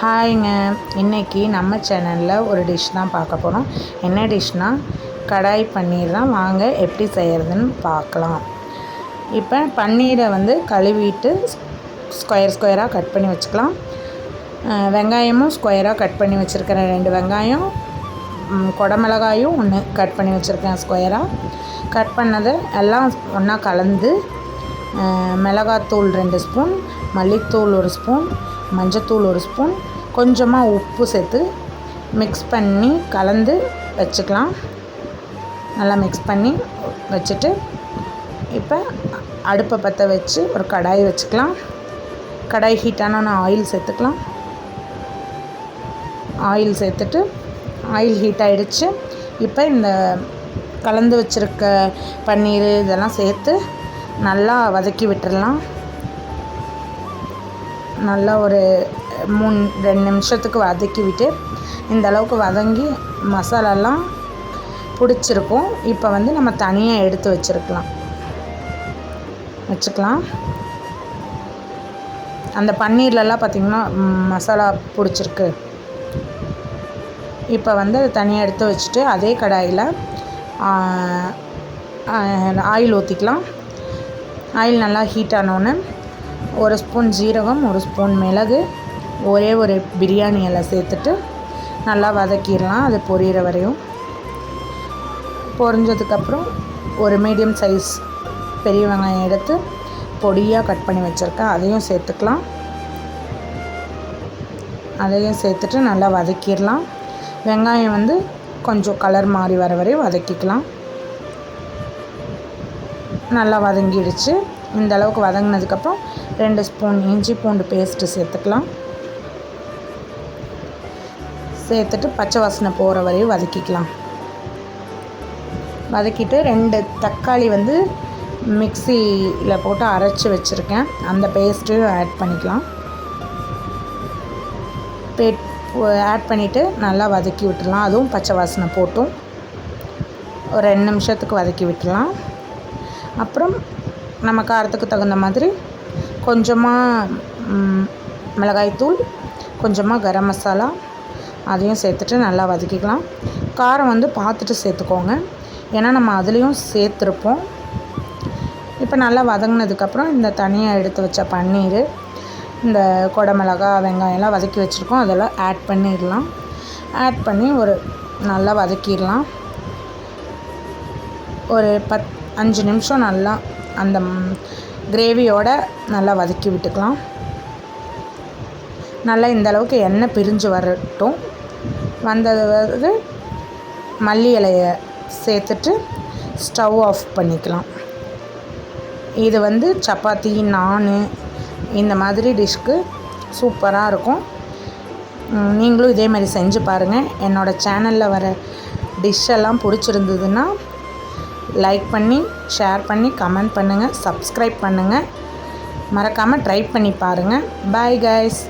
ஹாய்ங்க. இன்றைக்கி நம்ம சேனலில் ஒரு டிஷ் தான் பார்க்க போகிறோம் என்ன டிஷ்னால் கடாய் பன்னீர் தான். வாங்க எப்படி செய்கிறதுன்னு பார்க்கலாம். இப்போ பன்னீரை வந்து கழுவிட்டு ஸ்கொயர் ஸ்கொயராக கட் பண்ணி வச்சுக்கலாம். வெங்காயமும் ஸ்கொயராக கட் பண்ணி வச்சுருக்கிறேன். ரெண்டு வெங்காயம் குடமிளகாயும் ஒன்று கட் பண்ணி வச்சுருக்கேன் ஸ்கொயராக கட் பண்ணதை எல்லாம் ஒன்றா கலந்து மிளகாத்தூள் ரெண்டு ஸ்பூன் மல்லித்தூள் ஒரு ஸ்பூன் மஞ்சத்தூள் ஒரு ஸ்பூன் கொஞ்சமாக உப்பு சேர்த்து மிக்ஸ் பண்ணி கலந்து வச்சுக்கலாம். நல்லா மிக்ஸ் பண்ணி வச்சுட்டு இப்போ அடுப்பை பற்ற வச்சு ஒரு கடாய் வச்சுக்கலாம். கடாய் ஹீட்டானோன்னு ஆயில் சேர்த்துக்கலாம். ஆயில் சேர்த்துட்டு ஆயில் ஹீட் ஆகிடுச்சு இப்போ இந்த கலந்து வச்சுருக்க பன்னீர் இதெல்லாம் சேர்த்து நல்லா வதக்கி விட்டுடலாம் நல்லா ஒரு மூணு ரெண்டு நிமிஷத்துக்கு வதக்கி விட்டு இந்த அளவுக்கு வதங்கி மசாலாலாம் பிடிச்சிருக்கும். இப்போ வந்து நம்ம தனியாக எடுத்து வச்சுருக்கலாம். வச்சுக்கலாம். அந்த பன்னீர்லலாம் பார்த்திங்கன்னா மசாலா பிடிச்சிருக்கு. இப்போ வந்து அதை தனியாக எடுத்து வச்சுட்டு அதே கடாயில் ஆயில் ஊற்றிக்கலாம் ஆயில் நல்லா ஹீட் ஆனோன்னு ஒரு ஸ்பூன் ஜீரகம் ஒரு ஸ்பூன் மிளகு ஒரே ஒரு பிரியாணி எல்லாம் சேர்த்துட்டு நல்லா வதக்கிடலாம். அது பொரியிற வரையும். பொரிஞ்சதுக்கப்புறம் ஒரு மீடியம் சைஸ் பெரிய வெங்காயம் எடுத்து பொடியாக கட் பண்ணி வச்சுருக்கேன். அதையும் சேர்த்துக்கலாம். அதையும் சேர்த்துட்டு நல்லா வதக்கிடலாம். வெங்காயம் வந்து கொஞ்சம் கலர் மாறி வர வரையும் வதக்கிக்கலாம். நல்லா வதங்கிடுச்சு. இந்த அளவுக்கு வதங்கினதுக்கப்புறம் ரெண்டு ஸ்பூன் இஞ்சி பூண்டு பேஸ்ட்டு சேர்த்துக்கலாம். சேர்த்துட்டு பச்சை வாசனை போகிற வரையும் வதக்கிக்கலாம். வதக்கிட்டு ரெண்டு தக்காளி வந்து மிக்சியில் போட்டு அரைச்சி வச்சுருக்கேன். அந்த பேஸ்ட்டையும் ஆட் பண்ணிக்கலாம். பே ஆட் பண்ணிவிட்டு நல்லா வதக்கி விட்டுடலாம். அதுவும் பச்சை வாசனை போட்டும். ஒரு ரெண்டு நிமிஷத்துக்கு வதக்கி விட்டுடலாம். அப்புறம் நம்ம காரத்துக்கு தகுந்த மாதிரி கொஞ்சமாக மிளகாய்த்தூள் கொஞ்சமாக கரம் மசாலா அதையும் சேர்த்துட்டு நல்லா வதக்கிக்கலாம். காரம் வந்து பார்த்துட்டு சேர்த்துக்கோங்க. ஏன்னா நம்ம அதுலேயும் சேர்த்துருப்போம். இப்போ நல்லா வதங்கினதுக்கப்புறம் இந்த தனியாக எடுத்து வச்ச பன்னீர் இந்த குடமிளகா வெங்காயம்லாம் வதக்கி வச்சுருக்கோம். அதெல்லாம் ஆட் பண்ணிடலாம். ஆட் பண்ணி ஒரு நல்லா வதக்கிடலாம். ஒரு பத் அஞ்சு நிமிஷம் நல்லா அந்த கிரேவியோடு நல்லா வதக்கி விட்டுக்கலாம். நல்லா இந்த அளவுக்கு எண்ணெய் பிரிஞ்சு வரட்டும். வந்தது மல்லி இலையை சேர்த்துட்டு ஸ்டவ் ஆஃப் பண்ணிக்கலாம். இது வந்து சப்பாத்தி நான் இந்த மாதிரி டிஷ்க்கு சூப்பராக இருக்கும். நீங்களும் இதே மாதிரி செஞ்சு பாருங்கள் என்னோடய சேனலில் வர டிஷ்ஷெல்லாம் பிடிச்சிருந்ததுன்னா லைக் பண்ணி ஷேர் பண்ணி கமெண்ட் பண்ணுங்கள் சப்ஸ்கிரைப் பண்ணுங்கள் மறக்காமல் ட்ரை பண்ணி பாருங்கள் பாய் கைஸ்